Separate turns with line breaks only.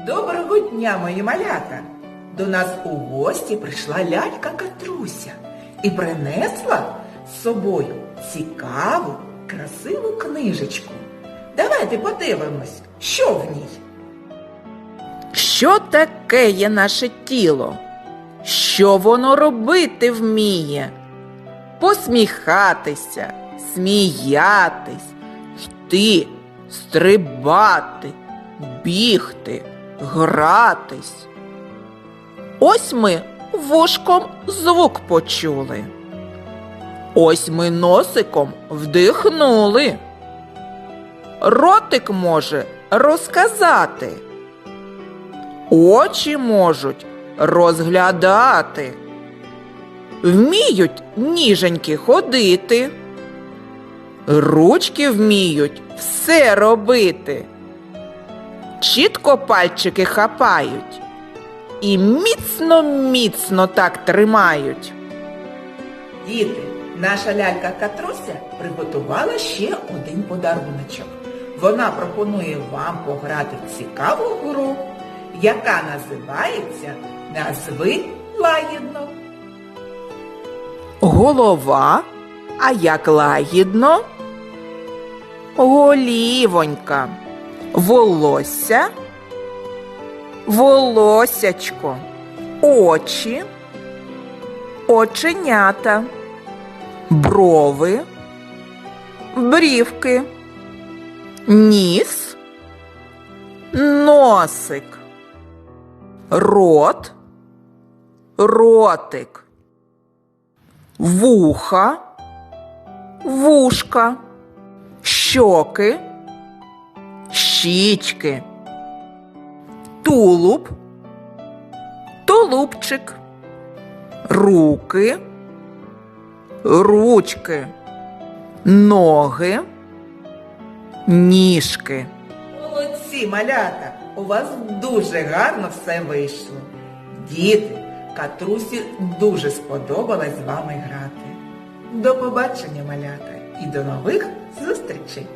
Доброго дня, мої малята! До нас у гості прийшла лялька Катруся і принесла з собою цікаву, красиву книжечку. Давайте подивимось, що в ній. Що таке є наше тіло? Що воно робити вміє? Посміхатися, сміятись, йти, стрибати, бігти, гратись. Ось ми вушком звук почули. Ось ми носиком вдихнули. Ротик може розказати. Очі можуть розглядати. Вміють ніженьки ходити. Ручки вміють все робити. Чітко пальчики хапають і міцно-міцно так тримають. Діти, наша лялька Катруся приготувала ще один подаруночок. Вона пропонує вам пограти в цікаву гру, яка називається Назви лагідно. Голова, а як лагідно? Голівонька, волосся, волосячко, очі, оченята, брови, брівки, ніс, носик, рот, ротик, вуха, вушка, щоки, щічки, тулуб, тулубчик, руки, ручки, ноги, ніжки. Молодці, малята! У вас дуже гарно все вийшло. Діти, Катрусі дуже сподобалось з вами грати. До побачення, малята, і до нових зустрічей!